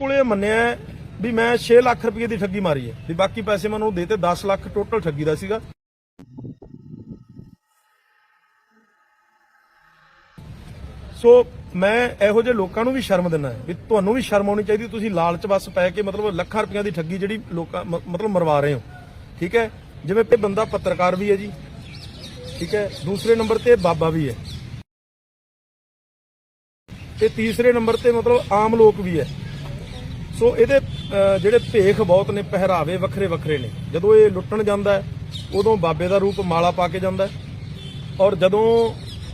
ਕੋਲੇ ਮੰਨਿਆ ਵੀ ਮੈਂ 6 ਲੱਖ ਰੁਪਏ ਦੀ ਠੱਗੀ ਮਾਰੀ ਹੈ। ਵੀ ਬਾਕੀ ਪੈਸੇ ਮੈਨੂੰ ਦੇਤੇ 10 ਲੱਖ ਟੋਟਲ ਠੱਗੀ ਦਾ ਸੀਗਾ। ਸੋ ਮੈਂ ਇਹੋ ਜਿਹੇ ਲੋਕਾਂ ਨੂੰ ਵੀ ਸ਼ਰਮ ਦਿੰਦਾ ਵੀ ਤੁਹਾਨੂੰ ਵੀ ਸ਼ਰਮ ਆਉਣੀ ਚਾਹੀਦੀ, ਤੁਸੀਂ ਲਾਲਚ ਵਸ ਪੈ ਕੇ ਮਤਲਬ ਲੱਖਾਂ ਰੁਪਈਆਂ ਦੀ ਠੱਗੀ ਜਿਹੜੀ ਲੋਕਾਂ ਮਤਲਬ ਮਰਵਾ ਰਹੇ ਹੋ। ਠੀਕ ਹੈ? ਜਿਵੇਂ ਇਹ ਬੰਦਾ ਪੱਤਰਕਾਰ ਵੀ ਹੈ ਜੀ। ਠੀਕ ਹੈ? ਦੂਸਰੇ ਨੰਬਰ ਤੇ ਬਾਬਾ ਵੀ ਹੈ। ਤੇ ਤੀਸਰੇ ਨੰਬਰ ਤੇ ਮਤਲਬ ਆਮ ਲੋਕ ਵੀ ਹੈ। ਸੋ ਇਹਦੇ ਜਿਹੜੇ ਭੇਖ ਬਹੁਤ ਨੇ ਪਹਿਰਾਵੇ ਵੱਖਰੇ ਵੱਖਰੇ ਨੇ। ਜਦੋਂ ਇਹ ਲੁੱਟਣ ਜਾਂਦਾ ਹੈ ਉਦੋਂ ਬਾਬੇ ਦਾ ਰੂਪ ਮਾਲਾ ਪਾ ਕੇ ਜਾਂਦਾ ਔਰ ਜਦੋਂ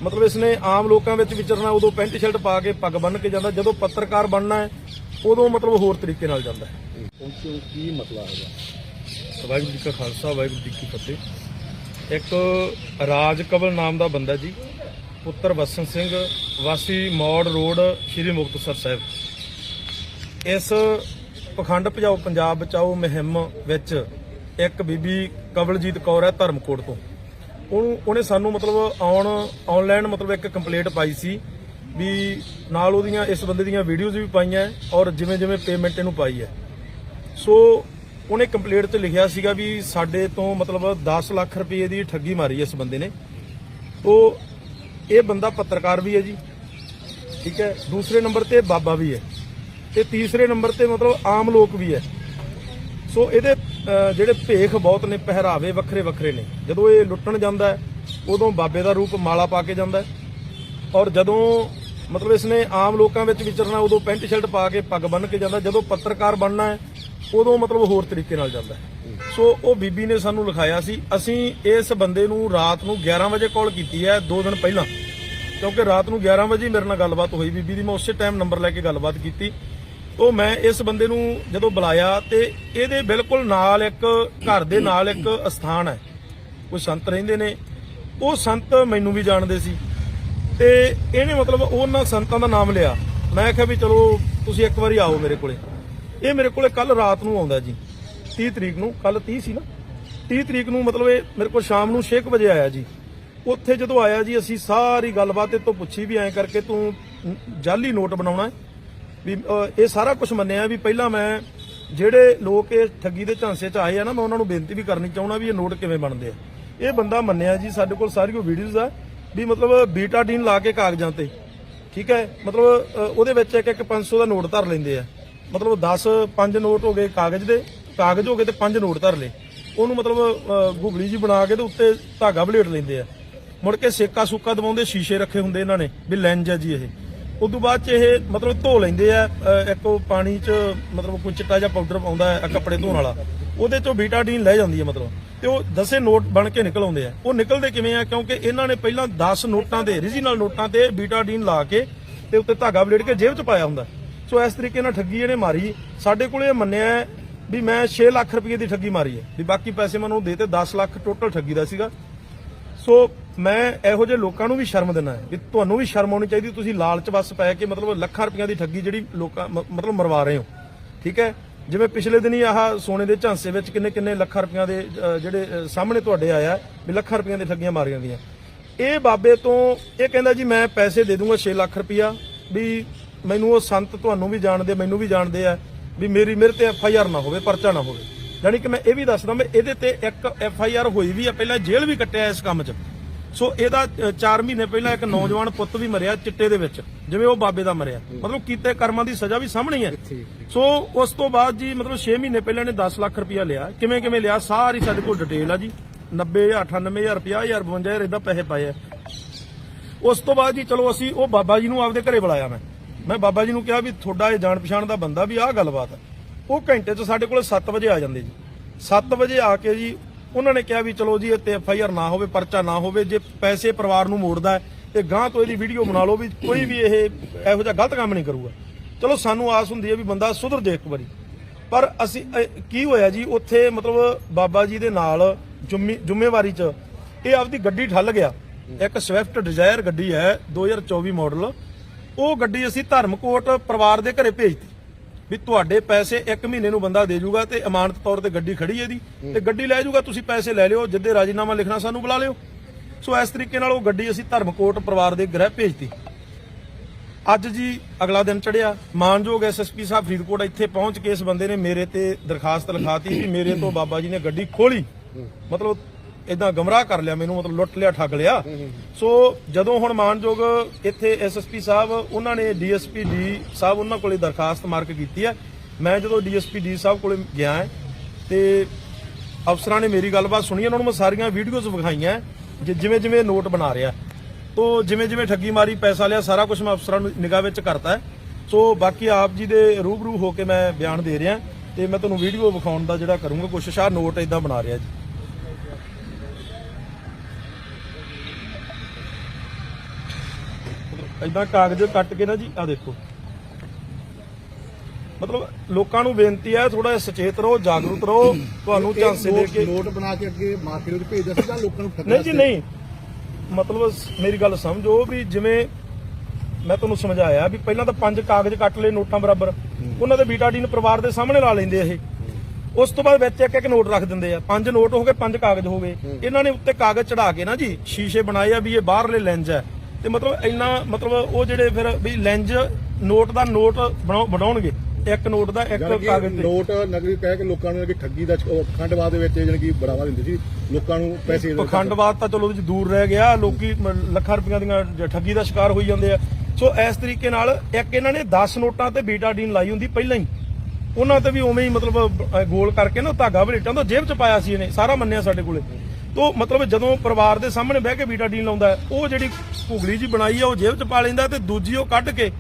ਮਤਲਬ ਇਸਨੇ ਆਮ ਲੋਕਾਂ ਵਿੱਚ ਵਿਚਰਨਾ ਉਦੋਂ ਪੈਂਟ ਸ਼ਰਟ ਪਾ ਕੇ ਪੱਗ ਬੰਨ੍ਹ ਕੇ ਜਾਂਦਾ ਜਦੋਂ ਪੱਤਰਕਾਰ ਬਣਨਾ ਹੈ ਉਦੋਂ ਮਤਲਬ ਹੋਰ ਤਰੀਕੇ ਨਾਲ ਜਾਂਦਾ ਹੈ। ਪਹੁੰਚੋ ਕੀ ਮਸਲਾ ਹੈਗਾ? ਵਾਹਿਗੁਰੂ ਜੀ ਕਾ ਖਾਲਸਾ ਵਾਹਿਗੁਰੂ ਜੀ ਕੀ ਫਤਿਹ। ਇੱਕ ਰਾਜ ਕਵਲ ਨਾਮ ਦਾ ਬੰਦਾ ਜੀ ਪੁੱਤਰ ਵਸਨ ਸਿੰਘ ਵਾਸੀ ਮੌੜ ਰੋਡ ਸ਼੍ਰੀ ਮੁਕਤਸਰ ਸਾਹਿਬ। ਇਸ ਪਖੰਡ ਭਜਾਓ ਪੰਜਾਬ ਬਚਾਓ ਮੁਹਿੰਮ ਵਿੱਚ ਇੱਕ ਬੀਬੀ ਕਵਲਜੀਤ ਕੌਰ ਹੈ ਧਰਮਕੋਟ ਤੋਂ। ਉਹਨੂੰ, ਉਹਨੇ ਸਾਨੂੰ ਮਤਲਬ ਆਉਣ ਆਨਲਾਈਨ ਮਤਲਬ ਇੱਕ ਕੰਪਲੇਂਟ ਪਾਈ ਸੀ ਵੀ ਨਾਲ ਉਹਦੀਆਂ ਇਸ ਬੰਦੇ ਦੀਆਂ ਵੀਡੀਓਜ਼ ਵੀ ਪਾਈਆਂ ਔਰ ਜਿਵੇਂ ਜਿਵੇਂ ਪੇਮੈਂਟ ਇਹਨੂੰ ਪਾਈ ਹੈ। ਸੋ ਉਹਨੇ ਕੰਪਲੀਟ ਤੇ ਲਿਖਿਆ ਸੀਗਾ ਵੀ ਸਾਡੇ ਤੋਂ ਮਤਲਬ 10 ਲੱਖ ਰੁਪਏ ਦੀ ਠੱਗੀ ਮਾਰੀ ਇਸ ਬੰਦੇ ਨੇ। ਉਹ ਇਹ ਬੰਦਾ ਪੱਤਰਕਾਰ ਵੀ ਹੈ ਜੀ। ਠੀਕ ਹੈ। ਦੂਸਰੇ ਨੰਬਰ ਤੇ ਬਾਬਾ ਵੀ ਹੈ। ਤੇ ਤੀਸਰੇ ਨੰਬਰ ਤੇ ਮਤਲਬ ਆਮ ਲੋਕ ਵੀ ਹੈ। ਸੋ ਇਹਦੇ ਜਿਹੜੇ ਭੇਖ ਬਹੁਤ ਨੇ, ਪਹਿਰਾਵੇ ਵੱਖਰੇ ਵੱਖਰੇ ਨੇ। ਜਦੋਂ ਇਹ ਲੁੱਟਣ ਜਾਂਦਾ ਹੈ, ਉਦੋਂ ਬਾਬੇ ਦਾ ਰੂਪ ਮਾਲਾ ਪਾ ਕੇ ਜਾਂਦਾ ਹੈ। ਔਰ ਜਦੋਂ ਮਤਲਬ ਇਸਨੇ ਆਮ ਲੋਕਾਂ ਵਿੱਚ ਵਿਚਰਨਾ ਉਦੋਂ ਪੈਂਟ ਸ਼ਰਟ ਪਾ ਕੇ ਪੱਗ ਬੰਨ੍ਹ ਕੇ ਜਾਂਦਾ ਜਦੋਂ ਪੱਤਰਕਾਰ ਬਣਨਾ ਹੈ, ਉਦੋਂ ਮਤਲਬ ਹੋਰ ਤਰੀਕੇ ਨਾਲ ਜਾਂਦਾ ਸੋ ਉਹ ਬੀਬੀ ਨੇ ਸਾਨੂੰ ਲਿਖਾਇਆ ਸੀ, ਅਸੀਂ ਇਸ ਬੰਦੇ ਨੂੰ ਰਾਤ ਨੂੰ 11 ਵਜੇ ਕਾਲ ਕੀਤੀ ਹੈ 2 ਦਿਨ ਪਹਿਲਾਂ। ਕਿਉਂਕਿ ਰਾਤ ਨੂੰ 11 ਵਜੇ ਮੇਰੇ ਨਾਲ ਗੱਲਬਾਤ ਹੋਈ ਬੀਬੀ ਦੀ। ਮੈਂ ਉਸੇ ਟਾਈਮ ਨੰਬਰ ਲੈ ਕੇ ਗੱਲਬਾਤ ਕੀਤੀ। ਉਹ ਮੈਂ ਇਸ ਬੰਦੇ ਨੂੰ ਜਦੋਂ ਬੁਲਾਇਆ ਤੇ ਇਹਦੇ ਬਿਲਕੁਲ ਨਾਲ ਇੱਕ ਘਰ ਦੇ ਨਾਲ ਇੱਕ ਅਸਥਾਨ ਹੈ। ਕੋਈ ਸੰਤ ਰਹਿੰਦੇ ਨੇ। ਉਹ ਸੰਤ ਮੈਨੂੰ ਵੀ ਜਾਣਦੇ ਸੀ। ਤੇ ਇਹਨੇ ਮਤਲਬ ਉਹਨਾਂ ਸੰਤਾਂ ਦਾ ਨਾਮ ਲਿਆ। ਮੈਂ ਕਿਹਾ ਵੀ ਚਲੋ ਤੁਸੀਂ ਇੱਕ ਵਾਰੀ ਆਓ ਮੇਰੇ ਕੋਲੇ। ਇਹ ਮੇਰੇ ਕੋਲੇ ਕੱਲ ਰਾਤ ਨੂੰ ਆਉਂਦਾ ਜੀ। 30 ਤਰੀਕ ਨੂੰ ਕੱਲ 30 ਸੀ ਨਾ। 30 ਤਰੀਕ ਨੂੰ ਮਤਲਬ ਇਹ ਮੇਰੇ ਕੋਲ ਸ਼ਾਮ ਨੂੰ 6 ਵਜੇ ਆਇਆ ਜੀ। ਉੱਥੇ ਜਦੋਂ ਆਇਆ ਜੀ, ਅਸੀਂ ਸਾਰੀ ਗੱਲਬਾਤ ਇਹ ਤੋਂ ਪੁੱਛੀ ਵੀ ਐਂ ਕਰਕੇ ਤੂੰ ਜਾਲੀ ਨੋਟ ਬਣਾਉਣਾ ਹੈ। ਵੀ ਇਹ ਸਾਰਾ ਕੁਝ ਮੰਨਿਆ ਵੀ ਪਹਿਲਾਂ ਮੈਂ ਜਿਹੜੇ ਲੋਕ ਇਹ ਠੱਗੀ ਦੇ ਝਾਂਸੇ 'ਚ ਆਏ ਆ ਨਾ, ਮੈਂ ਉਹਨਾਂ ਨੂੰ ਬੇਨਤੀ ਵੀ ਕਰਨੀ ਚਾਹੁੰਦਾ ਵੀ ਇਹ ਨੋਟ ਕਿਵੇਂ ਬਣਦੇ ਆ। ਇਹ ਬੰਦਾ ਮੰਨਿਆ ਜੀ, ਸਾਡੇ ਕੋਲ ਸਾਰੀ ਉਹ ਵੀਡੀਓਜ਼ ਆ, ਵੀ ਮਤਲਬ ਬੀਟਾਡੀਨ ਲਾ ਕੇ ਕਾਗਜ਼ਾਂ ਤੇ, ਠੀਕ ਹੈ? ਮਤਲਬ ਉਹਦੇ ਵਿੱਚ ਇੱਕ ਇੱਕ 500 ਦਾ ਨੋਟ ਧਰ ਲੈਂਦੇ ਆ। ਮਤਲਬ 10 5 ਨੋਟ ਹੋ ਗਏ ਕਾਗਜ਼ ਦੇ, ਕਾਗਜ਼ ਹੋ ਗਏ ਤੇ 5 ਨੋਟ ਧਰ ਲਏ। ਉਹਨੂੰ ਮਤਲਬ ਗੁਗਲੀ ਜੀ ਬਣਾ ਕੇ ਤੇ ਉੱਤੇ ਧਾਗਾ ਬਲੇਟ ਲੈਂਦੇ ਆ। ਮੁੜ ਕੇ ਸੇਕਾ ਸੁੱਕਾ ਦਵਾਉਂਦੇ ਸ਼ੀਸ਼ੇ ਰੱਖੇ ਹੁੰਦੇ ਇਹਨਾਂ ਨੇ, ਵੀ ਲੈਂਜ ਹੈ ਜੀ ਇਹ। ਉਦੋਂ ਬਾਅਦ ਚ ਇਹ ਮਤਲਬ ਧੋ ਲੈਂਦੇ ਆ ਇੱਕ ਉਹ ਪਾਣੀ ਚ ਮਤਲਬ ਕੋਈ ਚਿੱਟਾ ਜਿਹਾ ਪਾਊਡਰ ਪਾਉਂਦਾ ਹੈ, ਕੱਪੜੇ ਧੋਣ ਵਾਲਾ। ਉਹਦੇ ਚੋਂ ਬੀਟਾਡੀਨ ਲੈ ਜਾਂਦੀ ਹੈ ਮਤਲਬ। ਤੇ ਉਹ ਦਸੇ ਨੋਟ ਬਣ ਕੇ ਨਿਕਲ ਆਉਂਦੇ ਆ। ਉਹ ਨਿਕਲਦੇ ਕਿਵੇਂ ਆ? ਕਿਉਂਕਿ ਇਹਨਾਂ ਨੇ ਪਹਿਲਾਂ 10 ਨੋਟਾਂ ਦੇ origignal ਨੋਟਾਂ ਤੇ ਬੀਟਾਡੀਨ ਲਾ ਕੇ ਤੇ ਉੱਤੇ ਧਾਗਾ ਬਲੇਟ ਕੇ ਜੇਬ 'ਚ ਪਾਇਆ ਹੁੰਦਾ। ਸੋ ਇਸ ਤਰੀਕੇ ਨਾਲ ਠੱਗੀ ਇਹਨੇ ਮਾਰੀ। ਸਾਡੇ ਕੋਲੇ ਇਹ ਮੰਨਿਆ ਹੈ ਵੀ ਮੈਂ 6 ਲੱਖ ਰੁਪਏ ਦੀ ਠੱਗੀ ਮਾਰੀ ਹੈ। ਵੀ ਬਾਕੀ ਪੈਸੇ ਮੈਨੂੰ ਦੇਤੇ 10 ਲੱਖ ਟੋਟਲ ਠੱਗੀ ਦਾ ਸੀਗਾ। ਸੋ ਮੈਂ ਇਹੋ ਜਿਹੇ ਲੋਕਾਂ ਨੂੰ ਵੀ ਸ਼ਰਮ ਦਿੰਦਾ ਹੈ ਵੀ ਤੁਹਾਨੂੰ ਵੀ ਸ਼ਰਮ ਆਉਣੀ ਚਾਹੀਦੀ ਤੁਸੀਂ ਲਾਲਚ ਵਸ ਪੈ ਕੇ ਮਤਲਬ ਲੱਖਾਂ ਰੁਪਈਆਂ ਦੀ ਠੱਗੀ ਜਿਹੜੀ ਲੋਕਾਂ ਮ- ਮਤਲਬ ਮਰਵਾ ਰਹੇ ਹੋ। ਠੀਕ ਹੈ? ਜਿਵੇਂ ਪਿਛਲੇ ਦਿਨੀ ਆਹ ਸੋਨੇ ਦੇ ਝਾਂਸੇ ਵਿੱਚ ਕਿੰਨੇ ਕਿੰਨੇ ਲੱਖਾਂ ਰੁਪਈਆਂ ਦੇ ਅ, ਜਿਹੜੇ ਅ, ਸਾਹਮਣੇ ਤੁਹਾਡੇ ਆਇਆ ਵੀ ਲੱਖਾਂ ਰੁਪਈਆਂ ਦੀ ਠੱਗੀਆਂ ਮਾਰੀਆਂ ਗਈਆਂ। ਇਹ ਬਾਬੇ ਤੋਂ ਇਹ ਕਹਿੰਦਾ ਜੀ ਮੈਂ ਪੈਸੇ ਦੇ ਦੂੰਗਾ 6 ਲੱਖ ਰੁਪਈਆ ਵੀ ਮੈਨੂੰ ਉਹ ਸੰਤ ਤੁਹਾਨੂੰ ਵੀ ਜਾਣਦੇ ਮੈਨੂੰ ਵੀ ਜਾਣਦੇ ਆ ਵੀ ਮੇਰੀ ਮੇਰੇ ਤੇ ਐਫ ਆਈ ਆਰ ਨਾ ਹੋਵੇ ਪਰਚਾ ਨਾ ਹੋਵੇ। ਯਾਨੀ ਕਿ ਮੈਂ ਇਹ ਵੀ ਦੱਸਦਾ ਮੈਂ ਇਹਦੇ ਤੇ ਇੱਕ ਐਫ ਆਈ ਆਰ ਹੋਈ ਵੀ ਆ ਪਹਿਲਾਂ ਜੇਲ੍ਹ ਵੀ ਕੱਟਿਆ ਇਸ ਕੰਮ 'ਚ। ਸੋ ਇਹਦਾ 4 ਮਹੀਨੇ ਪਹਿਲਾਂ ਇੱਕ ਨੌਜਵਾਨ ਪੁੱਤ ਵੀ ਮਰਿਆ ਚਿੱਟੇ ਦੇ ਵਿੱਚ ਜਿਵੇਂ ਉਹ ਬਾਬੇ ਦਾ ਮਰਿਆ। ਮਤਲਬ ਕੀਤੇ ਕਰਮਾਂ ਦੀ ਸਜ਼ਾ ਵੀ ਸਾਹਮਣੇ ਹੀ। ਸੋ ਉਸ ਤੋਂ ਬਾਅਦ ਜੀ ਮਤਲਬ 6 ਮਹੀਨੇ ਪਹਿਲਾਂ ਨੇ 10 ਲੱਖ ਰੁਪਇਆ ਲਿਆ। ਕਿਵੇਂ ਕਿਵੇਂ ਲਿਆ? ਸਾਰੀ ਸਾਡੇ ਕੋਲ ਡਿਟੇਲ ਆ ਜੀ। 90000 98000 50000 52000 ਇਦਾਂ ਪੈਸੇ ਪਾਏ ਆ। ਉਸ ਤੋਂ ਬਾਅਦ ਜੀ ਚਲੋ ਅਸੀਂ ਉਹ ਬਾਬਾ ਜੀ ਨੂੰ ਆਪਦੇ ਘਰੇ ਬੁਲਾਇਆ ਮੈਂ। ਮੈਂ ਬਾਬਾ ਜੀ ਨੂੰ ਕਿਹਾ ਵੀ ਤੁਹਾਡਾ ਇਹ ਜਾਣ ਪਛਾਣ ਦਾ ਬੰਦਾ ਵੀ ਆਹ ਗੱਲਬਾਤ ਉਹ ਘੰਟੇ 'ਚ ਸਾਡੇ ਕੋਲ 7 ਵਜੇ ਆ ਜਾਂਦੇ ਜੀ। 7 ਵਜੇ ਆ ਕੇ ਜੀ ਉਹਨਾਂ ਨੇ ਕਿਹਾ ਵੀ ਚਲੋ ਜੀ ਇੱਥੇ ਐਫ ਆਈ ਆਰ ਨਾ ਹੋਵੇ, ਪਰਚਾ ਨਾ ਹੋਵੇ, ਜੇ ਪੈਸੇ ਪਰਿਵਾਰ ਨੂੰ ਮੋੜਦਾ ਹੈ ਤੇ ਗਾਂ ਤੋਂ ਇਹਦੀ ਵੀਡੀਓ ਬਣਾ ਲਓ ਵੀ ਕੋਈ ਵੀ ਇਹ ਇਹੋ ਜਿਹਾ ਗਲਤ ਕੰਮ ਨਹੀਂ ਕਰੂਗਾ। ਚਲੋ ਸਾਨੂੰ ਆਸ ਹੁੰਦੀ ਹੈ ਵੀ ਬੰਦਾ ਸੁਧਰ ਜੇ ਇੱਕ ਵਾਰੀ। ਪਰ ਅਸੀਂ ਕੀ ਹੋਇਆ ਜੀ, ਉੱਥੇ ਮਤਲਬ ਬਾਬਾ ਜੀ ਦੇ ਨਾਲ ਜ਼ਿੰਮੇ- ਜ਼ਿੰਮੇਵਾਰੀ 'ਚ ਇਹ ਆਪਦੀ ਗੱਡੀ ਠੱਲ ਗਿਆ। ਇੱਕ ਸਵਿਫਟ ਡਿਜ਼ਾਇਰ ਗੱਡੀ ਹੈ 2024 ਮਾਡਲ ਉਹ ਗੱਡੀ ਅਸੀਂ ਧਰਮਕੋਟ ਪਰਿਵਾਰ ਦੇ ਘਰੇ ਭੇਜਤੀ। ਵੀ ਤੁਹਾਡੇ ਪੈਸੇ 1 ਮਹੀਨੇ ਨੂੰ ਬੰਦਾ ਦੇ ਜਾਊਗਾ ਤੇ ਅਮਾਨਤ ਤੌਰ ਤੇ ਗੱਡੀ ਖੜੀ ਹੈ ਦੀ ਤੇ ਗੱਡੀ ਲੈ ਜਾਊਗਾ ਤੁਸੀਂ ਪੈਸੇ ਲੈ ਲਿਓ, ਜਿੱਦੇ ਰਾਜੀਨਾਮਾ ਲਿਖਣਾ ਸਾਨੂੰ ਬੁਲਾ ਲਿਓ। ਸੋ ਇਸ ਤਰੀਕੇ ਨਾਲ ਉਹ ਗੱਡੀ ਅਸੀਂ ਧਰਮਕੋਟ ਪਰਿਵਾਰ ਦੇ ਗ੍ਰਹਿ ਭੇਜਤੀ। ਅੱਜ ਜੀ ਅਗਲਾ ਦਿਨ ਚੜਿਆ ਮਾਨਯੋਗ ਐਸਐਸਪੀ ਸਾਹਿਬ ਫਰੀਦਕੋਟ ਇੱਥੇ ਪਹੁੰਚ ਕੇ ਇਸ ਬੰਦੇ ਨੇ ਮੇਰੇ ਤੇ ਦਰਖਾਸਤ ਲਿਖਾਤੀ ਕਿ ਮੇਰੇ ਤੋਂ ਬਾਬਾ ਜੀ ਨੇ ਗੱਡੀ ਖੋਲੀ। ਮਤਲਬ ਇਦਾਂ ਗਮਰਾਹ ਕਰ ਲਿਆ ਮੈਨੂੰ ਮਤਲਬ ਲੁੱਟ ਲਿਆ ਠੱਗ ਲਿਆ। ਸੋ ਜਦੋਂ ਹੁਣ ਮਾਨਯੋਗ ਇੱਥੇ ਐਸਐਸਪੀ ਸਾਹਿਬ ਉਹਨਾਂ ਨੇ ਡੀਐਸਪੀ ਡੀ ਸਾਹਿਬ ਉਹਨਾਂ ਕੋਲੇ ਦਰਖਾਸਤ ਮਾਰਕ ਕੀਤੀ ਹੈ। ਮੈਂ ਜਦੋਂ ਡੀਐਸਪੀ ਡੀ ਸਾਹਿਬ ਕੋਲੇ ਗਿਆ ਤੇ ਅਫਸਰਾਂ ਨੇ ਮੇਰੀ ਗੱਲਬਾਤ ਸੁਣੀ ਉਹਨਾਂ ਨੂੰ ਮੈਂ ਸਾਰੀਆਂ ਵੀਡੀਓਜ਼ ਵਿਖਾਈਆਂ ਜਿਵੇਂ ਜਿਵੇਂ ਨੋਟ ਬਣਾ ਰਿਹਾ। ਤੋ ਜਿਵੇਂ ਜਿਵੇਂ ਠੱਗੀ ਮਾਰੀ ਪੈਸਾ ਲਿਆ ਸਾਰਾ ਕੁਝ ਮੈਂ ਅਫਸਰਾਂ ਨੂੰ ਨਿਗਾਹ ਵਿੱਚ ਕਰਤਾ ਸੋ ਬਾਕੀ ਆਪ ਜੀ ਦੇ ਰੂਬਰੂ ਹੋ ਕੇ ਮੈਂ ਬਿਆਨ ਦੇ ਰਿਹਾ ਤੇ ਮੈਂ ਤੁਹਾਨੂੰ ਵੀਡੀਓ ਵਿਖਾਉਣ ਦਾ ਜਿਹੜਾ ਕਰੂੰਗਾ ਕੋਸ਼ਿਸ਼ ਆ ਨੋਟ ਇਦਾਂ ਬਣਾ ਰਿਹਾ ਜੀ। ਇਦਾਂ ਕਾਗਜ਼ ਕੱਟ ਕੇ ਨਾ ਜੀ ਆ ਦੇਖੋ। ਮਤਲਬ ਲੋਕਾਂ ਨੂੰ ਬੇਨਤੀ ਹੈ ਥੋੜਾ ਸੁਚੇਤ ਰਹੋ ਜਾਗਰੂਕ ਰਹੋ ਤੁਹਾਨੂੰ ਝਾਂਸੇ ਦੇ ਕੇ ਨੋਟ ਬਣਾ ਕੇ ਅੱਗੇ ਮਾਰਕੀਟ ਵਿੱਚ ਭੇਜਦਾ ਸੀ ਜਾਂ ਲੋਕਾਂ ਨੂੰ ਠੱਗਣ ਨਹੀਂ ਜੀ? ਨਹੀਂ। ਮਤਲਬ ਮੇਰੀ ਗੱਲ ਸਮਝੋ ਵੀ ਜਿਵੇਂ ਮੈਂ ਤੁਹਾਨੂੰ ਸਮਝਾਇਆ ਵੀ ਪਹਿਲਾਂ ਤਾਂ ਪੰਜ ਕਾਗਜ਼ ਕੱਟ ਲਏ ਨੋਟਾਂ ਬਰਾਬਰ। ਉਹਨਾਂ ਦੇ ਬੀਟਾਡੀਨ ਪਰਿਵਾਰ ਦੇ ਸਾਹਮਣੇ ਲਾ ਲੈਂਦੇ ਇਹ। ਉਸ ਤੋਂ ਬਾਅਦ ਵਿੱਚ ਇੱਕ ਇੱਕ ਨੋਟ ਰੱਖ ਦਿੰਦੇ ਆ। ਪੰਜ ਨੋਟ ਹੋ ਗਏ ਪੰਜ ਕਾਗਜ਼ ਹੋ ਗਏ। ਇਹਨਾਂ ਨੇ ਉੱਤੇ ਕਾਗਜ਼ ਚੜਾ ਕੇ ਨਾ ਜੀ ਸ਼ੀਸ਼ੇ ਬਣਾਏ ਆ ਵੀ ਇਹ ਬਾਹਰਲੇ ਲੈਂਜ ਹੈ। ਤੇ ਮਤਲਬ ਇੰਨਾ ਮਤਲਬ ਉਹ ਜਿਹੜੇ ਫਿਰ ਵੀ ਲੈਂਜ ਨੋਟ ਦਾ ਨੋਟ ਬਣਾਉ- ਬਣਾਉਣਗੇ ਇੱਕ ਨੋਟ ਦਾ ਇੱਕ ਕਾਗਜ਼ ਤੇ। ਨੋਟ ਨਕਲੀ ਕਹਿ ਕੇ ਲੋਕਾਂ ਨੂੰ ਕਿ ਠੱਗੀ ਦਾ ਉਹ ਖੰਡਵਾਦ ਦੇ ਵਿੱਚ ਕਿ ਬੜਾਵਾ ਦਿੰਦੇ ਸੀ। ਲੋਕਾਂ ਨੂੰ ਪੈਸੇ ਪਖੰਡਵਾਦ ਤਾਂ ਚਲੋ ਉਹਦੇ ਚ ਦੂਰ ਰਹਿ ਗਿਆ। ਲੋਕੀ ਲੱਖਾਂ ਰੁਪਈਆਂ ਦੀਆਂ ਠੱਗੀ ਦਾ ਸ਼ਿਕਾਰ ਹੋਈ ਜਾਂਦੇ ਆ। ਸੋ ਇਸ ਤਰੀਕੇ ਨਾਲ ਇੱਕ ਇਹਨਾਂ ਨੇ 10 ਨੋਟਾਂ ਤੇ ਬੀਟਾਡੀਨ ਲਾਈ ਹੁੰਦੀ ਪਹਿਲਾਂ ਹੀ। ਉਹਨਾਂ ਤੇ ਵੀ ਉਵੇਂ ਹੀ ਮਤਲਬ ਗੋਲ ਕਰਕੇ ਨਾ ਧਾਗਾ ਬਲੇਟਾਂ ਤੋਂ ਜੇਬ ਚ ਪਾਇਆ ਸੀ ਇਹਨੇ। ਸਾਰਾ ਮੰਨਿਆ ਸਾਡੇ ਕੋਲੇ। ਤੋ ਮਤਲਬ ਜਦੋਂ ਪਰਿਵਾਰ ਦੇ ਸਾਹਮਣੇ ਬਹਿ ਕੇ ਬੀਟਾਡੀਨ ਲਾਉਂਦਾ ਉਹ ਜਿਹੜੀ ਭੁਗਲੀ ਜੀ ਬਣਾਈ ਆ, ਉਹ ਜੇਬ ਚ ਪਾ ਲੈਂਦਾ ਤੇ ਦੂਜੀ ਉਹ ਕੱਢ ਕੇ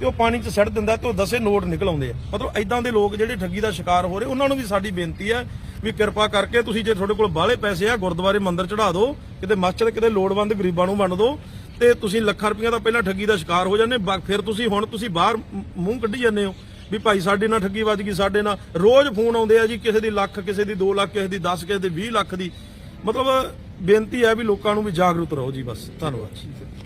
ਤੇ ਉਹ ਪਾਣੀ 'ਚ ਸੱਟ ਦਿੰਦਾ ਤੇ ਉਹ ਦਸੇ ਨੋਟ ਨਿਕਲ ਆਉਂਦੇ ਆ। ਮਤਲਬ ਐਦਾਂ ਦੇ ਲੋਕ ਜਿਹੜੇ ਠੱਗੀ ਦਾ ਸ਼ਿਕਾਰ ਹੋ ਰਹੇ, ਉਹਨਾਂ ਨੂੰ ਵੀ ਸਾਡੀ ਬੇਨਤੀ ਹੈ ਵੀ ਕਿਰਪਾ ਕਰਕੇ ਤੁਸੀਂ ਜੇ ਤੁਹਾਡੇ ਕੋਲ ਬਾਹਲੇ ਪੈਸੇ ਆ, ਗੁਰਦੁਆਰੇ ਮੰਦਿਰ ਚੜਾ ਦਿਓ, ਕਿਤੇ ਮਸਜਿਦ, ਕਿਤੇ ਲੋੜਵੰਦ ਗਰੀਬਾਂ ਨੂੰ ਵੰਡ ਦਿਓ ਤੇ ਤੁਸੀਂ ਲੱਖਾਂ ਰੁਪਈਆ ਦਾ ਪਹਿਲਾਂ ਠੱਗੀ ਦਾ ਸ਼ਿਕਾਰ ਹੋ ਜਾਂਦੇ ਫਿਰ ਤੁਸੀਂ ਹੁਣ ਤੁਸੀਂ ਬਾਹਰ ਮੂੰਹ ਕੱਢੀ ਜਾਂਦੇ ਹੋ ਵੀ ਭਾਈ ਸਾਡੇ ਨਾਲ ਠੱਗੀ ਵੱਜ ਗਈ, ਸਾਡੇ ਨਾਲ ਰੋਜ਼ ਫੋਨ ਆਉਂਦੇ ਆ ਜੀ, ਕਿਸੇ ਦੀ ਲੱਖ, ਕਿਸੇ ਦੀ 2 ਲੱਖ, ਕਿਸੇ ਦੀ 10 ਕਿਸੇ ਦੀ 20 ਲੱਖ ਦੀ। ਮਤਲਬ ਬੇਨਤੀ ਹੈ ਵੀ ਲੋਕਾਂ ਨੂੰ ਵੀ ਜਾਗਰੂਕ ਰਹੋ ਜੀ ਬਸ ਧੰਨਵਾਦ।